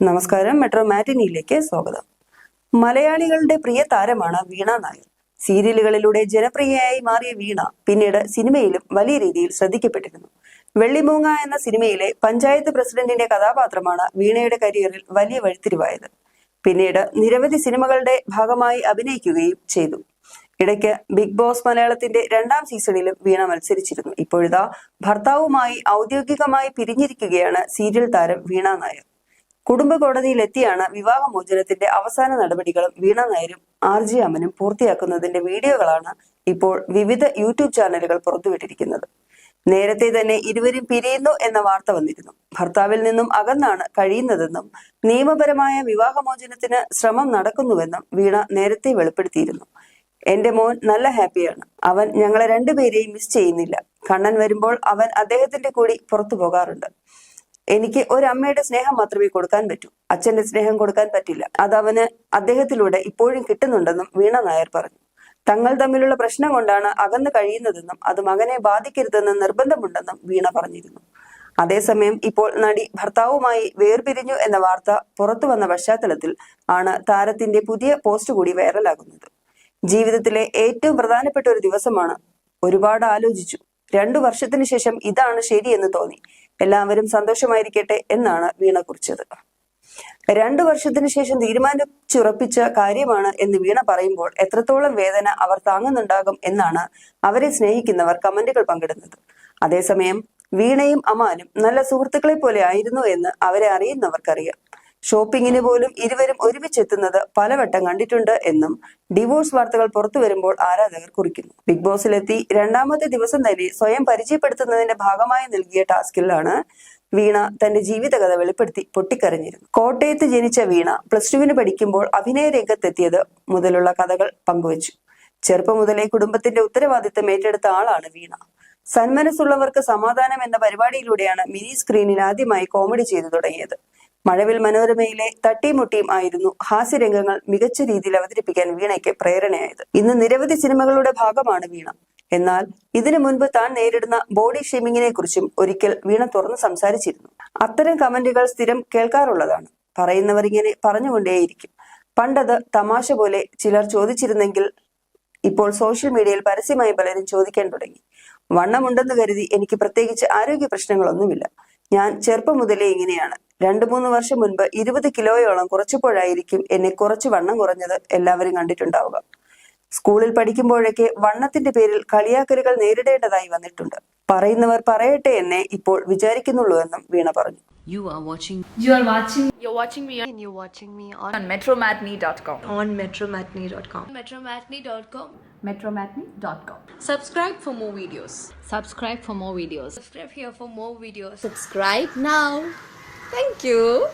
നമസ്കാരം. മെട്രോ മാറ്റിനിയിലേക്ക് സ്വാഗതം. മലയാളികളുടെ പ്രിയ താരമാണ് വീണ നായർ. സീരിയലുകളിലൂടെ ജനപ്രിയയായി മാറിയ വീണ പിന്നീട് സിനിമയിലും വലിയ രീതിയിൽ ശ്രദ്ധിക്കപ്പെട്ടിരുന്നു. വെള്ളിമൂങ്ങ എന്ന സിനിമയിലെ പഞ്ചായത്ത് പ്രസിഡന്റിന്റെ കഥാപാത്രമാണ് വീണയുടെ കരിയറിൽ വലിയ വഴിത്തിരിവായത്. പിന്നീട് നിരവധി സിനിമകളുടെ ഭാഗമായി അഭിനയിക്കുകയും ചെയ്തു. ഇടയ്ക്ക് ബിഗ് ബോസ് മലയാളത്തിന്റെ രണ്ടാം സീസണിലും വീണ മത്സരിച്ചിരുന്നു. ഇപ്പോഴിതാ ഭർത്താവുമായി ഔദ്യോഗികമായി പിരിഞ്ഞിരിക്കുകയാണ് സീരിയൽ താരം വീണ നായർ. കുടുംബ കോടതിയിലെത്തിയാണ് വിവാഹമോചനത്തിന്റെ അവസാന നടപടികളും വീണ നായരും ആർ ജി അമ്മനും പൂർത്തിയാക്കുന്നതിന്റെ വീഡിയോകളാണ് ഇപ്പോൾ വിവിധ യൂട്യൂബ് ചാനലുകൾ പുറത്തുവിട്ടിരിക്കുന്നത്. നേരത്തെ തന്നെ ഇരുവരും പിരിയുന്നു എന്ന വാർത്ത വന്നിരുന്നു. ഭർത്താവിൽ നിന്നും അകന്നാണ് കഴിയുന്നതെന്നും നിയമപരമായ വിവാഹമോചനത്തിന് ശ്രമം നടക്കുന്നുവെന്നും വീണ നേരത്തെ വെളിപ്പെടുത്തിയിരുന്നു. എന്റെ മോൻ നല്ല ഹാപ്പിയാണ്. അവൻ ഞങ്ങളെ രണ്ടുപേരെയും മിസ് ചെയ്യുന്നില്ല. കണ്ണൻ വരുമ്പോൾ അവൻ അദ്ദേഹത്തിന്റെ കൂടി പുറത്തു പോകാറുണ്ട്. എനിക്ക് ഒരു അമ്മയുടെ സ്നേഹം മാത്രമേ കൊടുക്കാൻ പറ്റൂ. അച്ഛന്റെ സ്നേഹം കൊടുക്കാൻ പറ്റില്ല. അത് അവന് അദ്ദേഹത്തിലൂടെ ഇപ്പോഴും കിട്ടുന്നുണ്ടെന്നും വീണ നായർ പറഞ്ഞു. തങ്ങൾ തമ്മിലുള്ള പ്രശ്നം കൊണ്ടാണ് അകന്നു കഴിയുന്നതെന്നും അത് മകനെ ബാധിക്കരുതെന്ന് നിർബന്ധമുണ്ടെന്നും വീണ പറഞ്ഞിരുന്നു. അതേസമയം ഇപ്പോൾ നടി ഭർത്താവുമായി വേർപിരിഞ്ഞു എന്ന വാർത്ത പുറത്തു വന്ന പശ്ചാത്തലത്തിൽ ആണ് താരത്തിന്റെ പുതിയ പോസ്റ്റ് കൂടി വൈറലാകുന്നത്. ജീവിതത്തിലെ ഏറ്റവും പ്രധാനപ്പെട്ട ഒരു ദിവസമാണ് ഒരുപാട് ആലോചിച്ചു. രണ്ടു വർഷത്തിന് ശേഷം ഇതാണ് ശരിയെന്ന് തോന്നി. എല്ലാവരും സന്തോഷമായിരിക്കട്ടെ എന്നാണ് വീണ കുറിച്ചത്. രണ്ടു വർഷത്തിന് ശേഷം തീരുമാനിച്ചുറപ്പിച്ച കാര്യമാണ് എന്ന് വീണ പറയുമ്പോൾ എത്രത്തോളം വേദന അവർ താങ്ങുന്നുണ്ടാകും എന്നാണ് അവരെ സ്നേഹിക്കുന്നവർ കമന്റുകൾ പങ്കിടുന്നത്. അതേസമയം വീണയും അമാനും നല്ല സുഹൃത്തുക്കളെ പോലെ ആയിരുന്നു എന്ന് അവരെ അറിയുന്നവർക്കറിയാം. ഷോപ്പിങ്ങിന് പോലും ഇരുവരും ഒരുമിച്ചെത്തുന്നത് പലവട്ടം കണ്ടിട്ടുണ്ട് എന്നും ഡിവോഴ്സ് വാർത്തകൾ പുറത്തു വരുമ്പോൾ ആരാധകർ കുറിക്കുന്നു. ബിഗ് ബോസിലെത്തി രണ്ടാമത്തെ ദിവസം തന്നെ സ്വയം പരിചയപ്പെടുത്തുന്നതിന്റെ ഭാഗമായി നൽകിയ ടാസ്കിലാണ് വീണ തന്റെ ജീവിതകഥ വെളിപ്പെടുത്തി പൊട്ടിക്കരഞ്ഞിരുന്നു കോട്ടയത്ത് ജനിച്ച വീണ പ്ലസ് ടുവിന് പഠിക്കുമ്പോൾ അഭിനയ രംഗത്തെത്തിയത് മുതലുള്ള കഥകൾ പങ്കുവച്ചു. ചെറുപ്പം മുതലേ കുടുംബത്തിന്റെ ഉത്തരവാദിത്തം ഏറ്റെടുത്ത ആളാണ് വീണ. സന്മനസ്സുള്ളവർക്ക് സമാധാനം എന്ന പരിപാടിയിലൂടെയാണ് മിനി സ്ക്രീനിൽ ആദ്യമായി കോമഡി ചെയ്തു തുടങ്ങിയത്. മഴവിൽ മനോരമയിലെ തട്ടിമുട്ടിയും ആയിരുന്നു ഹാസ്യരംഗങ്ങൾ മികച്ച രീതിയിൽ അവതരിപ്പിക്കാൻ വീണയ്ക്ക് പ്രേരണയായത്. ഇന്ന് നിരവധി സിനിമകളുടെ ഭാഗമാണ് വീണ. എന്നാൽ ഇതിനു മുൻപ് താൻ നേരിടുന്ന ബോഡി ഷേമിങ്ങിനെ കുറിച്ചും ഒരിക്കൽ വീണ തുറന്നു സംസാരിച്ചിരുന്നു. അത്തരം കമന്റുകൾ സ്ഥിരം കേൾക്കാറുള്ളതാണ്. പറയുന്നവർ ഇങ്ങനെ പറഞ്ഞുകൊണ്ടേയിരിക്കും. പണ്ടത് തമാശ പോലെ ചിലർ ചോദിച്ചിരുന്നെങ്കിൽ ഇപ്പോൾ സോഷ്യൽ മീഡിയയിൽ പരസ്യമായി പലരും ചോദിക്കാൻ തുടങ്ങി. വണ്ണമുണ്ടെന്ന് കരുതി എനിക്ക് പ്രത്യേകിച്ച് ആരോഗ്യ പ്രശ്നങ്ങളൊന്നുമില്ല. ഞാൻ ചെറുപ്പം മുതലേ ഇങ്ങനെയാണ്. രണ്ടു മൂന്ന് വർഷം മുൻപ് ഇരുപത് കിലോയോളം കുറച്ചപ്പോഴായിരിക്കും എന്നെ കുറച്ച് വണ്ണം കുറഞ്ഞത് എല്ലാവരും കണ്ടിട്ടുണ്ടാവുക സ്കൂളിൽ പഠിക്കുമ്പോഴൊക്കെ വണ്ണത്തിന്റെ പേരിൽ കളിയാക്കലുകൾ നേരിടേണ്ടതായി വന്നിട്ടുണ്ട് പറയുന്നവർ പറയട്ടെ എന്നെ ഇപ്പോൾ വിചാരിക്കുന്നുള്ളൂ എന്നും വീണ പറഞ്ഞു You are watching You are watching You're watching me and you're watching me on, on metromatney.com. on metromatney.com. metromatney.com. metromatney.com. Subscribe for more videos. subscribe for more videos. Subscribe here for more videos. Subscribe now. Thank you.